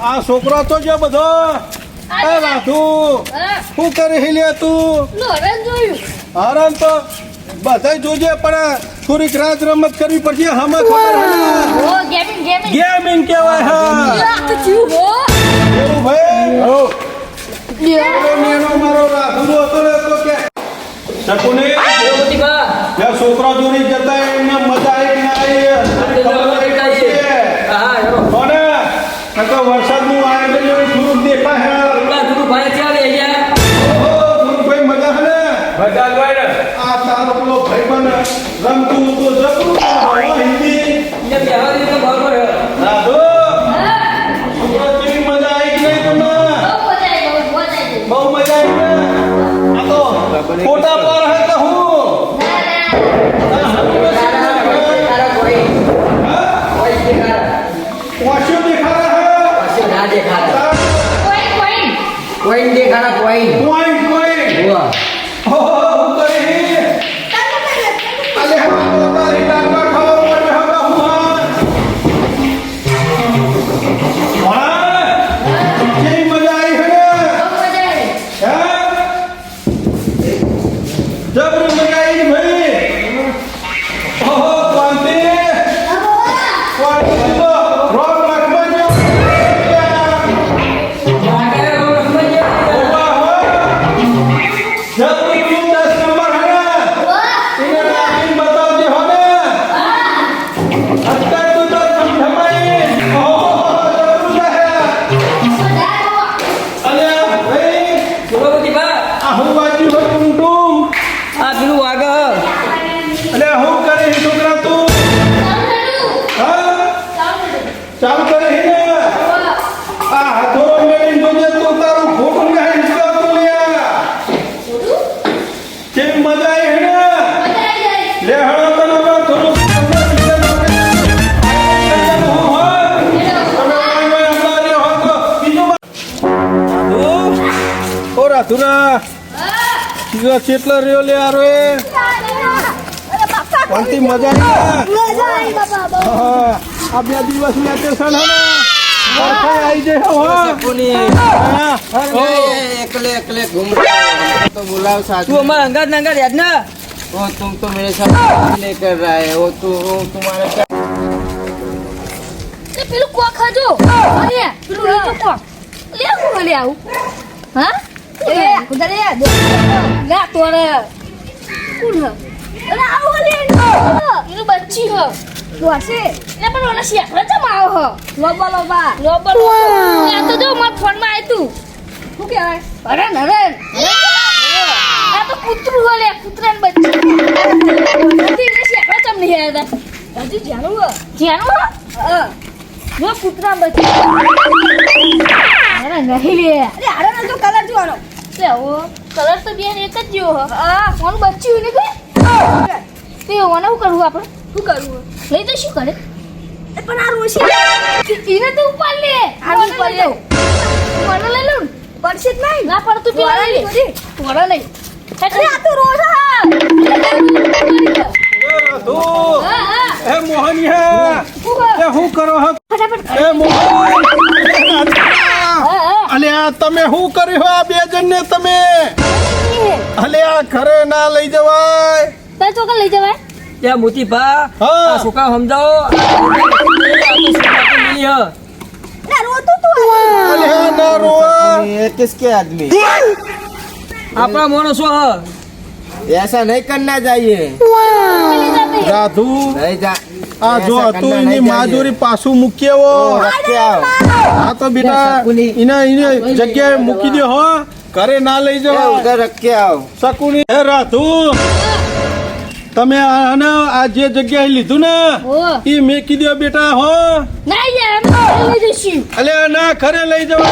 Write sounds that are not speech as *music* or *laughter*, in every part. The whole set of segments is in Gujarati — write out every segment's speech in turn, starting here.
આ છોકરો તો જે બધો એ રાધુ શું કરી હિલ્યા તું હરણ તો બધાય જોજે પણ થોડીક રાત રમત કરવી પડશે હમે ખબર. ગેમિંગ કહેવાય હા. ભાઈ? મારો રાધુનો હતો ને તો કે શકુની છોકરા જોડી જતા એમને મજા આવી ના આવી ખબર નહીં પડશે. હા હેરો કોને નકર વરસાદનું આયોજન ચાલુ કરે ને આ હાથો મેળીને જોજે તું તારું ખોટું ના તું લ્યા. કેવી મજા આવી ને? લે હળો તને થોડું રાધુરા. બીજો કેટલો રહ્યો લે આરો એ મજા આવી હા, આ બે દિવસ વેકેશન હે ને વરસાદ આવી જાય હો હા. એકલે एकले घूम रहा तो बुलाओ साथ તું અમારા અંગાત ના અંગાત યાદ ના वो तुम तो मेरे साथ नहीं कर रहा है वो तो वो तुम्हारा क्या એ પેલું કોક ખાજો અરે પેલું એ તો કોક લે હું લે આવું હા એ કુદરે લે તોરે કોણ હ અરે આવો લે એનું બચ્ચી હ દોસે લે પણ ઓલા શેકરા ચમ આવો હ? લોબા લોબા લોબા આ તો જો મારા ફોનમાં આયતું શું કહેવાય? હરણ હરણ આ તો કૂતરું હ લે કૂતરાને બચ્ચી. નથી ને ચમ નહીં આયા હજી જાણું હ. જાણું હ? જો કૂતરા બચ્ચી. અરે નહીં લે. અરે આનો તો કલર જોવાનો. લે હો કલર તો બેન એક જ જેવો હ. આ ફોન બચ્યું ને કે તે ઓને શું કરવું આપણે? શું કરવું? લઈ તો શું કરે? પણ આ રોશી એને તો ઉપાડ લે. આ ઉપર લે મને લઈ લઉં પડશે જ નહીં. ના પડતું પેલા લઈ લે. તોરા નહીં એટલે આ તો રોજ હા. એ રાધુ હા હા. એ મોહની હે એ હું કરો હો? ફટાફટ એ મોહન અલે આ તમે શું કર્યું હો આ બે જણને તમે? અલે આ ઘરે ના લઈ જવાય. તો ચોકા લઈ જવાય? ત્યાં મોટી બા હા. આ છોકરા સમજાવો આ તો છોકરા નહીં હ. ના રોતો તું અલે આ ના રોવા ये किसके आदमी આપણા માણસો હ ऐसा नहीं करना चाहिए રાધુ नहीं जा આ જો ऐसा હતું करना એની नहीं માજોરી चाहिए। પાછું મૂકી આવો ओ, रख के आओ આ તો બેટા શકુની. એના એને જગ્યાએ મૂકી દે હો ઘરે ના લઈ ये જવા उधर रख के आओ શકુની હે રાધુ તમે આને આ જે જગ્યાએ લીધું ને એ મેં કીધું બેટા હો. ના યાર લઈ જઈશું. અલે ના ખરે લઈ જવા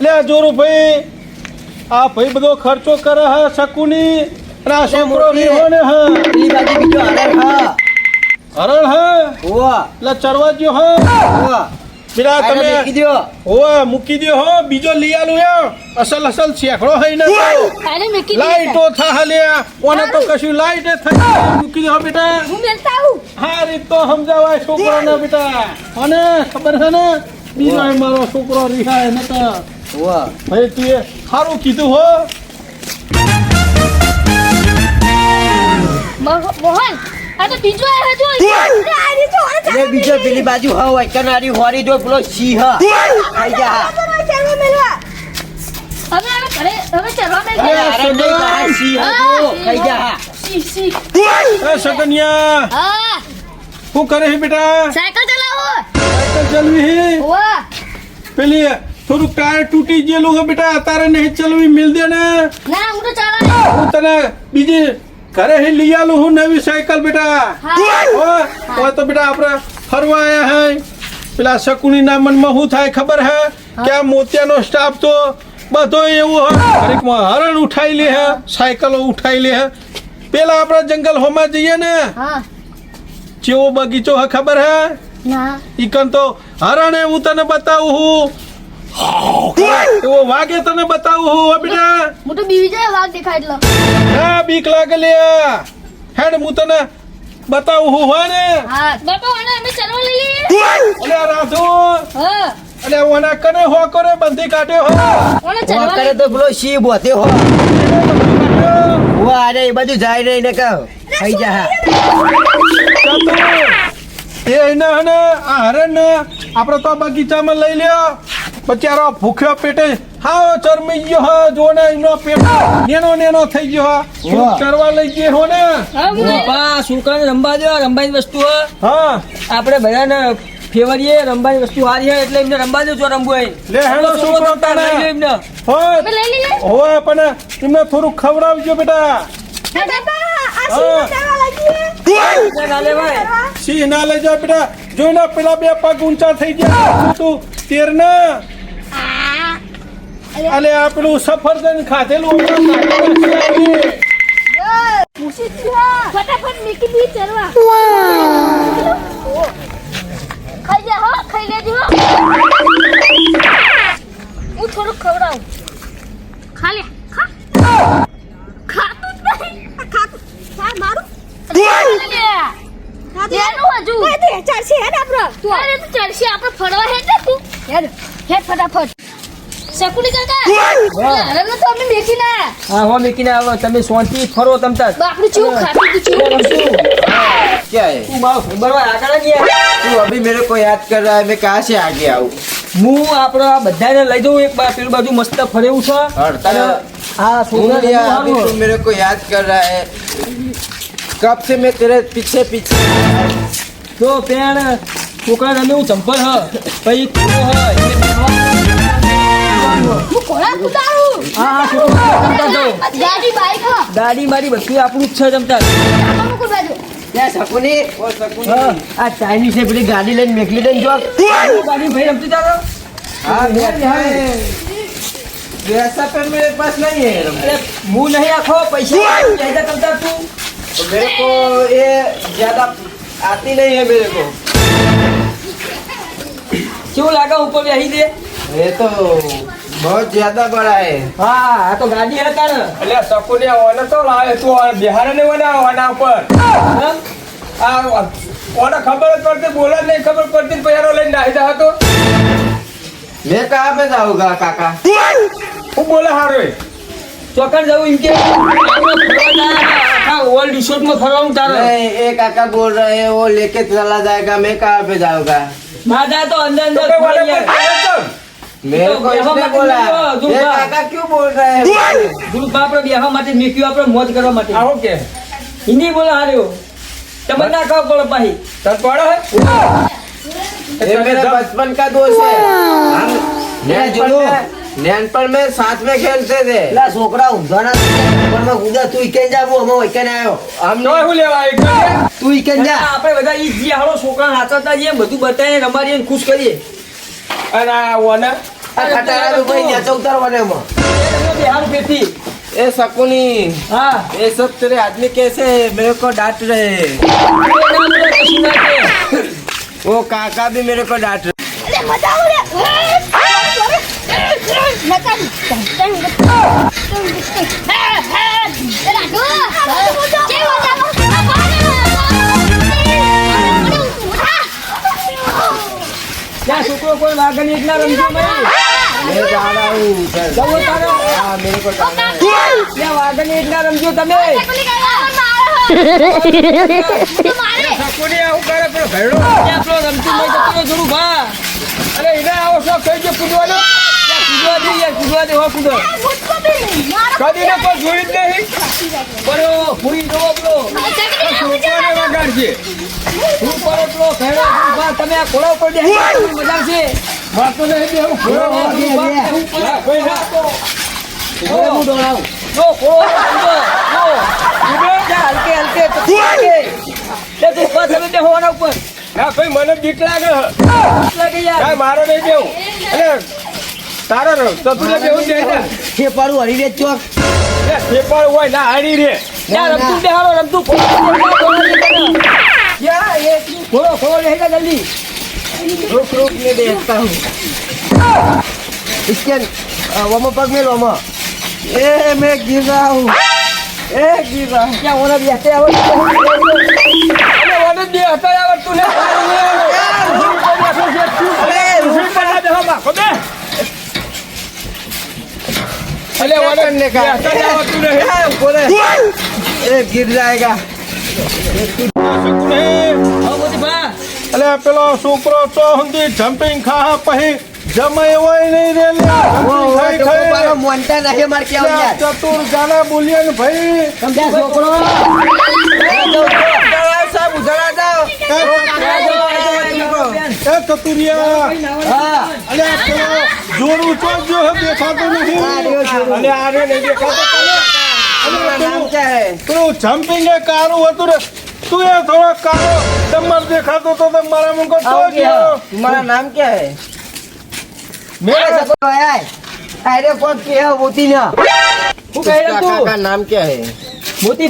લે આ ભાઈ આ ભાઈ બધો ખર્ચો કરે હે શકુની. અને આ છોકરો રીહો હે. પેલી બાજુ બીજો હરણ હ. હરણ હે? ઓવા એટલે ચરવા જ્યો હે? ઓવા પેલા તમે મૂકી દ્યો. ઓવે મૂકી દો હો બીજો લઈ આલું યા અસલ અસલ શેકડો હઈ ને. આને મૂકી દે લાઈટો થા હાલ્યા ઓને તો કશું લાઈટ થઈ મૂકી દો બેટા. હું મેલતા હું હા રે તો સમજાવાય છોકરાને બેટા. અને ખબર છે ને? બીજો એ મારો છોકરો રિહાય ને તો વાહ. ભાઈ તું એ સારું કીધું હો. મોહન આ તો બીજો આવ્યો જો લે બીજો પેલી બાજુ હા હોય કનારી હોરી જો પેલો સિંહ. ખાઈ જા. હવે હવે ઘરે હવે ચરવા બહાર સિંહ હતો. ખાઈ જા. સી સી એ સગનિયા હા. શું કરે છે બેટા? સાયકલ ચલાવો. સાયકલ ચલવી હે? વાહ પેલી થોડું ટાયર તૂટી ગયેલું હે બેટા. તારે નહીં ચલવી મિલ દે ને. ના હું તો ચલાવે હું તને બીજી ઘરે હી લઈ આલું હું નવી સાયકલ બેટા. હવે તો બેટા આપણે ફરવા આયા હે. પેલા શકુનીના મનમાં શું થાય ખબર હે? કે આ મોતિયાનો સ્ટાફ તો બધો એવું હે. ઘડીકમાં હરણ ઉઠાઈ લે હે સાયકલો ઉઠાઈ લે હે. પેલા આપણે જંગલ હોમાં જઈએ ને જેવો બગીચો હે ખબર હે? ના. ઈકન તો હરણ હું તને બતાવું હું. એવો વાગે તને બતાવું હું બેટા? હું તો બીવી જાય વાઘ દેખાય એટલે. હા બીક લાગે લે. હેડ હું તને બતાવું હું હો ને. હા. બાપા અને અમે ચરવા લઈ લઈએ અલે રાધુ હા. અલે ઓના કને હો કરે બંધી કાઢ્યો હો. ઓને ચરવા કરે તો બોલો શી બોતે હો. વા અરે એ બધું જાય નહીં ને કહો. થઈ જા એ એને હને આ હરણ ને આપણે તો બગીચામાં લઈ લ્યો. બચારો ભૂખ્યો પેટે હાવ ચરમી ગયો હો જો ને એનો પેટ નેનો નેનો થઈ ગયો હો. શું વાહ. કરવા લઈ ગયો હો ને? હા હું બાપા છોકરાને રંબા દો રમવાની વસ્તુ હે. હા. આપણે બધાને ફેવરીએ રમવાની વસ્તુ હારી હે એટલે એમને રમવા દો જો રમવું હોય. લે હેલો છોકરો લો એમને. હો. હોય પણ એમને થોડું ખવડાવજો બેટા. હે હા. સિંહ ના લઈ જા બેટા જોઈને પેલા બે પગ ઊંચા થઈ ગયા. તું તેર ના. અલે. આપણું સફરજન ખાધેલું ફટાફટ મીકી દી ચરવા. ખાઈ જા હો ખાઈ લેજો હું. થોડુંક ખવડાવું. ખા લે ખા. ખાતું જ નહીં. ખાતું. ખા મારું. એનું હજુ. ચડશે હેડ આપણો. તું અરે તો ચડશે આપણે ફરવા હેડ ને તું. હેડ હેડ ફટાફટ. શકુલી કાકા અરે તો અમે બેસી ના હા હો મેકીને આવો તમે શાંતિ ફરો તમ તાર બાપડું ચેવું ખાતું તું ચેવું क्या है તું મારો ભાઈ બરોબર આગળ જ યાર. तू अभी मेरे को याद कर रहा है मैं कहाँ से आगे आऊँ હું આપણે આ બધાને લઈ જાઉં એક બા પેલું બાજુ મસ્ત ફરેવું છે હડતા. અને આ घूम છોકરા लिया રમવું अभी સારું तू मेरे को याद कर रहा है कब से मैं तेरे पीछे पीछे જો પેણ છોકરા રમે હું ચંપલ હ પછી કૂવો હ એટલે બેસવાનું. હું ઘોડા કુદારું હા હા છોકરા રમતા જાઓ ગાડી બાઈક હા દાડી મારી બધું આપણું જ છે જમતા ચાલો મૂકો બાજુ क्या शकुनी ओ शकुनी हाँ। आ चाइनीज से पेली गाड़ी लेने मेकली देन जो દાડી ભાઈ રમતી ચાલો हाँ मेरा है वैसा पेन मेरे पास नहीं है અરે હું નહીં આખો પૈસા કહેતા તમતા તું तो मेरे को ये ज्यादा आती नहीं है मेरे को કેવું લાગે ઉપર બેસી દે ये तो બહુ જ્યાદા બળાય હા આ તો ગાડી હતા ને એટલે સકુને ઓને તો લાવે તું બિહાર ને ઓને ઓના પર આ ઓને ખબર જ પડતી બોલે નહીં ખબર પડતી પૈયારો લઈને નાહી જા હતો. મેં કહા પે જાઉં ગા કાકા? હું બોલે હારો ચોકડ જવું ઇન કે ઓલ્ડ રિસોર્ટમાં ફરવાનું તારે. એ કાકા બોલ રહે હે વો લેકે ચલા જાયેગા મેં કહા પે જાઉં ગા? માજા તો અંદર અંદર કઈ ફરી ઓને યાર. પર मेरे को यहाँ इसने मत बोला मिलो, तुम ये जा। काका क्यों बोल रहे हैं ગુરુ આપણે બેહવા માટે મેક્યું આપણે મોજ કરવા માટે આવો કે હિન્દી બોલો હાર્યો તમને ના કહો પડે પાહી તને પડે હે ये मेरा बचपन का दोस्त है हम नैनपन में नैनपन में साथ में खेलते थे પેલા છોકરા ઊંધાના ઉપરમાં કૂદા તું ઈકેન જા હું અમે ઈકેન આવ્યો આમ નો હું લેવા આવી ગયો તું ઈકેન જા આપણે બધા ઈ જે હાલો છોકરા નાચતા જઈએ બધું બતાવીને રમાડીએ ને ખુશ કરીએ અને આ ઓને આ ખટારા ભાઈ નેચે ઉતારવાને એમાં બેહારું ફેરથી ए शकुनी હા ये सब तेरे आदमी कैसे है मेरे को डांट रहे हैं એ ના બોલે કશું ના કહે. वो काका भी मेरे को डांट रहे લે ત્યાં છોકરો કોઈ વાગન એકલા રમજો ભાઈ. વાગન એકલા રમજો તમે. અરે એને આવો શોખ થઈ ગયો કૂદવાનો? કૂદવા દે યાર કૂદવા દે હો કૂદો. કદી ને કોઈ જોઈ જ નહીં. બરો પૂરી જોવો આપણો વગાડશે હું તમે આ કોળા ઉપર મજા છે વાતો નહીં બે હું હું દોડાવું જો હલકે હલકે તું ઉપર હોવાના ઉપર. ના ભાઈ મને બીક લાગે. લાગે યાર. મારો નહીં દેવું અરે તારો સતુલે બેવું છે છે પારું હરી રે ચોક. છે હોય ના હરી રે. ત્યાં રમતું બેહાડો રમતું ઘોડો યા એ ઘોડો ઘોડો લઈ જા જલ્દી रुक रुक मैं देखता हूँ इसके आ, वहाँ पग में वहाँ ए मैं गिर रहा हूँ ए गिर रहा हूँ ત્યાં ઓલા બેસે આવો અને વને દે અત્યારે આવડતું નહીં. ઊભી પડે બેહો બાપો બે. એટલે વને करने का અત્યારે આવડતું નહીં. ए, बोले ए गिर એક ગીર જાયગા અલે પેલો છોકરો તો હંધી જમ્પિંગ ખા પહી જમાય હોય નહીં રે લે ખાઈ ખાઈ ચતુર ગાના બોલ્યો ને ભાઈ સાહેબ ઉધરા જાઓ એ ચતુરિયા જોરું તો જો નથી અલે આ દેખાતો પેલું મોતી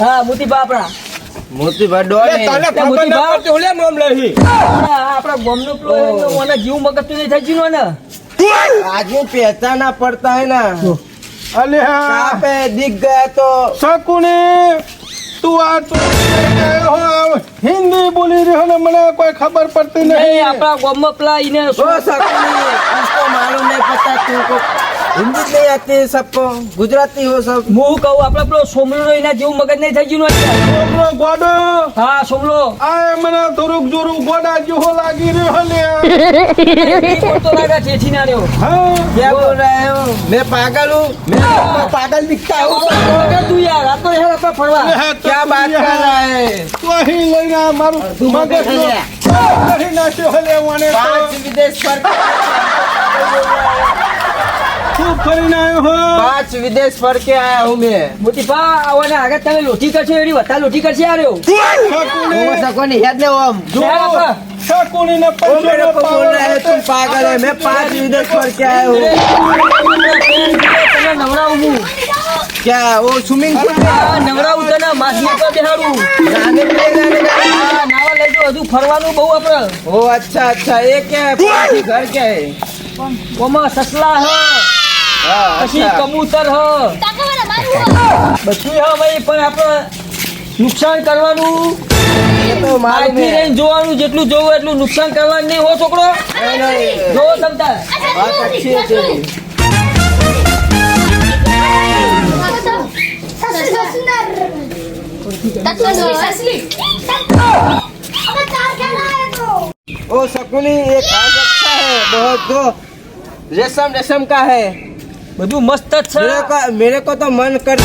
હા? મોતી બા આપણા. મોતી બા ડો ને આપણા ગોમ નો મને જીવ મગજ થઈ ગયો ને. આજે પહેતા ના પડતા હે ના. અલે હા દીખ ગયા તો શકુને. તું આ તો હિન્દી બોલી રહ્યો ને મને કોઈ ખબર પડતી નહીં આપણા ગામમાં પેલા ઇને શું સકની માલુમ નહીં પતા તું કો હિન્દી નહીં આતી સબકો ગુજરાતી હો સબ. હું કહું આપણા પેલો સોમલો એના જેવું મગજ નહીં થઈ ગયું સોમલો ગોડો. હા સોમલો. આ મને થોડુંક દુરુક ગોડા જેવો લાગી રહ્યો ને તો લાગા છેઠી ના રહ્યો. હા. ક્યાં બોલ રહ્યો મેં પાગલ હું. મેં પાગલ દિખતા હું તું યાર આ તો યાર આપણે ફરવા. क्या बात कर रहा है તો અહીં લઈને આ મારું તું મગજ મગજનો લઈ કરી નાખ્યો હલે વાને તો पांच विदेश पर શું કરીને આવ્યો હો पांच विदेश पर के आया हूँ मैं *laughs* મોટી પા આવવાને આગળ તમે લોઠી કરશો એની વત્તા લોઠી કરશે આ રહ્યો શકુને वो सको नहीं हेड ले ओम જો હેર આપણે. શકુને ને वो मेरे को बोल रहे हैं तुम पागल है मैं पांच विदेश पर के आया हूँ તને નવરાવું હું ક્યાં? ઓ સ્વિમિંગ પુલ નવરા ઉતરના માછલી પર હજુ ફરવાનું બહુ આપણે. ઓ અચ્છા અચ્છા. એ કે ઘર કે કોમા સસલા હ પછી કબૂતર હ. બધું હ. ભાઈ પણ આપણે નુકસાન કરવાનું. તો મારી જોવાનું જેટલું જોવું એટલું નુકસાન કરવાનું. નહીં હો છોકરો? જો સમતા ओ शकुनी ये कागज अच्छा है बहुत दो रेशम रेशम का है બધું મસ્ત જ છે मेरे को मेरे को तो मन कर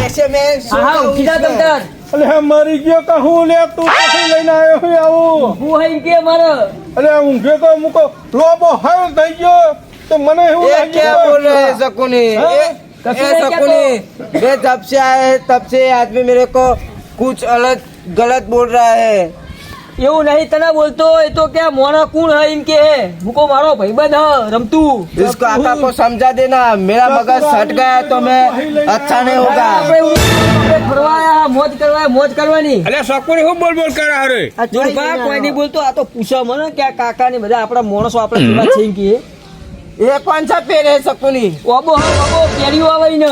ऐसे में હા હા ઉઠી જા તમતાર અલે આ મરી ગયો કે હું લે તું ક્યાંથી લઈને આવ્યો હોય આવું હું હઈ કે મારે અલે ઊંઘે તો મૂકો લોબો હાય થઈ ગયો તો મને એવું ये લાગ્યું क्या કે- बोल रहे हैं शकुनी हाँ? ये कसम ये है क्या शकुनी मैं जब से आए हैं तब से ये आदमी मेरे को कुछ अलग गलत बोल रहा है એવું નહીં તને બોલતો એ તો કે મોણા કુણ હે એમ કે મૂકો મારો ભાઈબંધ હ રમતું इस काका को समझा देना मेरा मगज सट गया तो मैं अच्छा नहीं होगा આપણે એવું આપણે ફરવા આયા, મોજ કરવા આયા, મોજ કરવાની અલે શકુની હું બોલ બોલ કરે હારે આ જો જોઈ બા, લેના. કોઈ નહીં બોલતો આ તો પૂછો મને કે આ કાકા ને બધા આપણા માણસો આપણે કેવા છે એમ કે ये कौन सा पेड़ है शकुनी ઓબો હા ઓબો કેરીઓ આવે ને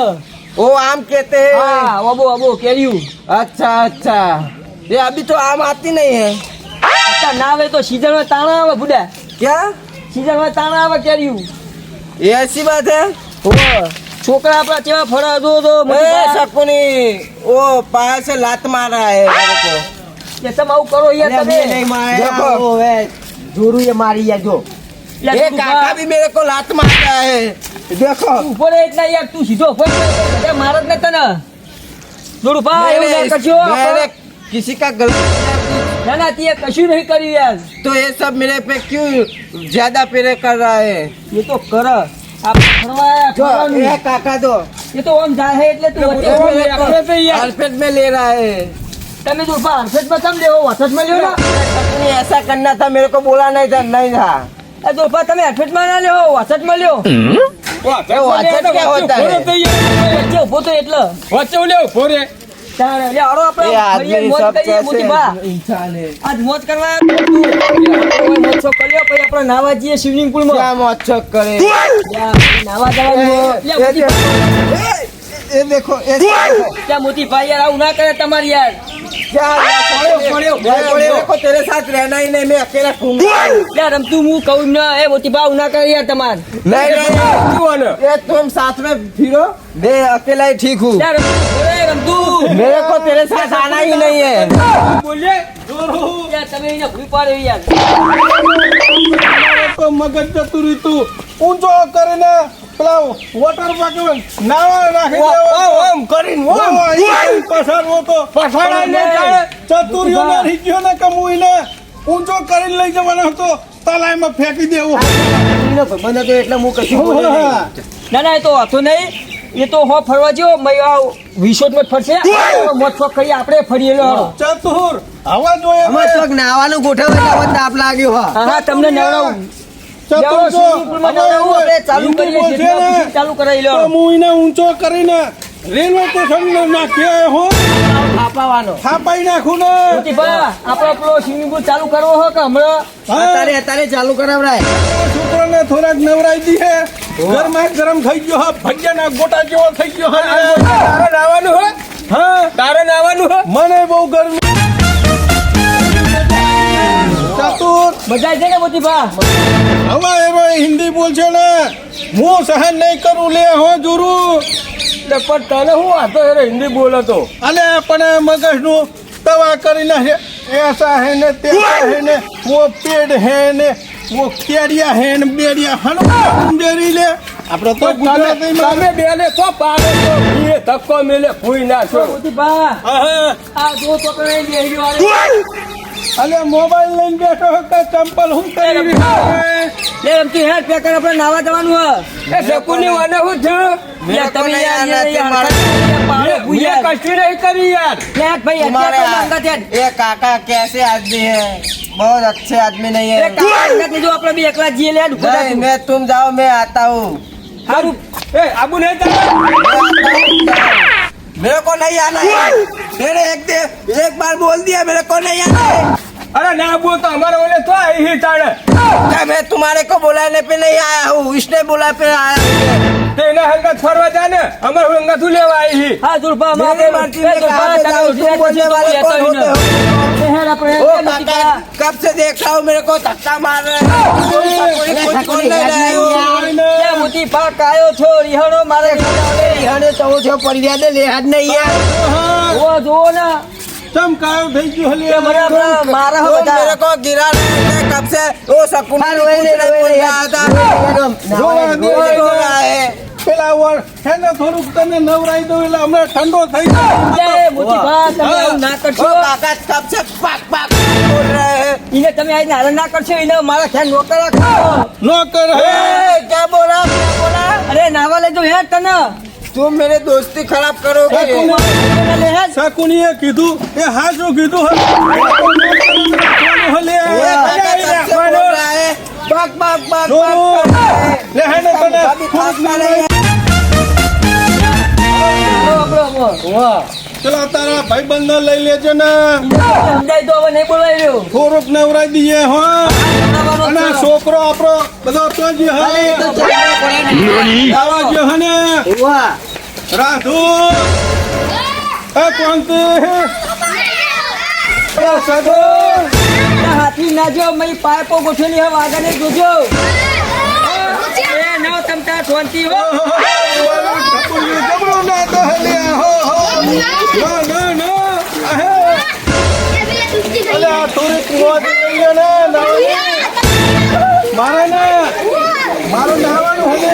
वो आम कहते हैं હા ઓબો ઓબો કેરીઓ अच्छा अच्छा ये अभी तो आम आती नहीं है અત્યારે ના આવે તો સીઝન માં તાણા આવે બુડા क्या સીઝન માં તાણા આવે કેરીઓ ये ऐसी बात है હોવે. છોકરા આપણા કેવા ફરા જો જો મોટી ए બા. शकुनी वो पाया से लात मार रहा है मेरे को કે તમે આવું કરો યાર તમે देखो जोरू ये मारी है जो યાર, ये તું काका બા, भी मेरे को लात मार रहा है देखो તું ઉભો રહે એટલે યાર તું સીધો ઉભો રહે. એ મારે જ ને તને જોડું ભા એવું ના मैंने કરજો मैंने किसी का गलत ના ના તે કશું નહીં કર્યું યાર तो ये सब मेरे पे क्यों ज्यादा पेरे कर रहा है એ તો કર આ ફરવા આયા, जो ફરવાનું. ये काका दो એ તો આમ જાય એટલે તું वो વચ્ચે मेरे को આપણે તો યાર हरपेट में ले रहा है તમે જો બા હરફેટમાં તમે લેવો વસતમાં લ્યો ને शकुनी ऐसा करना था मेरे को बोला नहीं था नहीं था એ તોફા સ્વિમિંગ પુલમાં. કરે? નાવા જવાનું એ યાર આવું ના કરે તમારી યાર. क्या પડ્યો, मेरे मेरे को तेरे साथ रहना ही नहीं मैं अकेला घूमूंगा યાર રમતું હું કહું ના એ મોટી બા આવું ના કરે યાર તમાર नहीं नहीं ये तुम साथ में फिरो मैं अकेला ही ठीक हूँ યાર રમતું એ રમતું मेरे को तेरे साथ आना ही नहीं है બોલે જોરું યાર તમે એને ભૂલ પાડ્યો યાર તો મગજ જતું રહ્યું તું ઊંચો કરીને પેલા વોટર પાકે નાવા નાખી દેવો. ઓમ કરીને ઓમ પસારવો તો પસાડાને જાય ચતુર્યો ને રીજ્યો ને કમુઈને ઊંચો કરીને લઈ જવાનો હતો. તલાઈમાં ફેંકી દેવો. મને તો એટલે હું કશું ના ના એ તો હતો નહીં. એ તો હો ફરવા જેવો. વિશોદમાં જ ફરશે. મોટો કરી આપણે ફરીએ લો ચતુર. હવા. જોઈએ નાવાનું ગોઠવે તાપ લાગ્યો હા. તમને નવડાવું ચાલુ કરાવી લો. હું એને ઊંચો કરીને રેલવે સ્ટેશન નાખી હો. થાપાવાનો. થાપાઈ નાખું ને. બા આપણો પેલો સ્વિમિંગ પુલ ચાલુ કરવો હો કે હમણાં? અત્યારે અત્યારે ચાલુ કરાવરાય. છોકરાને થોડાક નવરાઈ દીધે ગરમ ગરમ થઈ ગયો હા. ભજીયાના ગોટા જેવો થઈ ગયો હા. તારે નાવાનું હે? હા. તારે નાવાનું હે? મને બહુ ગરમી. ચતુર મજા છે ને મોતીભા? હવે હવે હિન્દી બોલશે ને. હું સહન નહીં કરું લે હો જુરુ. પણ તને હું વાતો હેરે હિન્દી બોલો તો? અને પણ મગજનું દવા કરીને એસા હે ને તેસા હે ને વો પેડ હે ને વો કેડિયા હે ને બેડિયા હણો બેરી લે. આપણે તો ગુજરાતીમાં તમે બેને તો પાડે તો. એ ધક્કો મેલે ભૂઈ ના છો. મોતીભા આ જો તો કઈ લેહી વાળી. અલે મોબાઈલ લઈને બેઠો હો કે ચંપલ હું કરી રહ્યો લે રમતી હેડ પેક કર આપણે નાવા જવાનું હે એ શકુની વાને હું છું मेरे को તમે नहीं યાર आना યાર तुम्हारे પાડે ભૂયા મેં કશું નહીં કરી યાર લે ભાઈ तुम्हारे અત્યારે તો માંગા છે ये काका कैसे आदमी है बहुत अच्छे आदमी नहीं એ है કાકા અંગત જો આપણે બી એકલા જઈએ લે ઉભો થા नहीं તું. मैं तुम जाओ मैं आता हूँ હારું એ मेरे को नहीं आना है मेरे एक एक बार बोल दिया मेरे को नहीं आना है अरे ना वो तो हमारे बोले तो आई ही ताड़े मैं तुम्हारे को बुलाने पे नहीं आया हूँ इसने बुला पे आया तेने हंगत फरवा जाने हमारे हंगत लेवा आई ही हां दुर्बा मारे मारती है दुर्बा तुम बोलने वाले कौन होते हो मेरा प्रेम कब से देख रहा हूँ मेरे को धक्का मार रहे हो कौन ले रहे हो क्या मुती पाक आयो छो रिहणो मारे रिहणे तो छो परियादे लेहाद नहीं है वो जो ना તમ કાળો થઈ ગયો હલી. મારા બધા. મેરે કો ગિરા ને કબ સે? ઓ સકુન રોઈને રોઈને આતા પેલા ઓર હેને થોડુંક તમે નવરાઈ દો એટલે હમણાં ઠંડો થઈ જાય મોટીભા તમે ના કરશો. કાકા કબ સે? પાક પાક બોલ રહે ઇને તમે આઈને હાલ ના કરશો ઇને મારા ખ્યાલ નોકર રાખો. નોકર હે. કે બોલા? બોલા. અરે નાવા લેજો હે તને. તું મેરે દોસ્તી ખરાબ કરો શકુનીએ કીધું એ હાજુ કીધું બાક બાક બાક લેહને તને વાહ પેલા તારા ભાઈબંધ લઈ લેજે ને સમજાય તો હવે નહીં બોલાવી રહ્યો થોડુંક નવરાઈ દઈએ હો અને છોકરો આપણો બધો તો જ આવા જ હને રાધુ એ કોંતિ સદો હાથી ના જો મય પાઇપો ગોઠેલી હવે આગળ જોજો એ ના તમતા શાંતિ હો જબરો ના તો હલ્યા ના ના ના. અલે આ થોડી કુવા દે ને ના મારે ને મારું નાવાનું હવે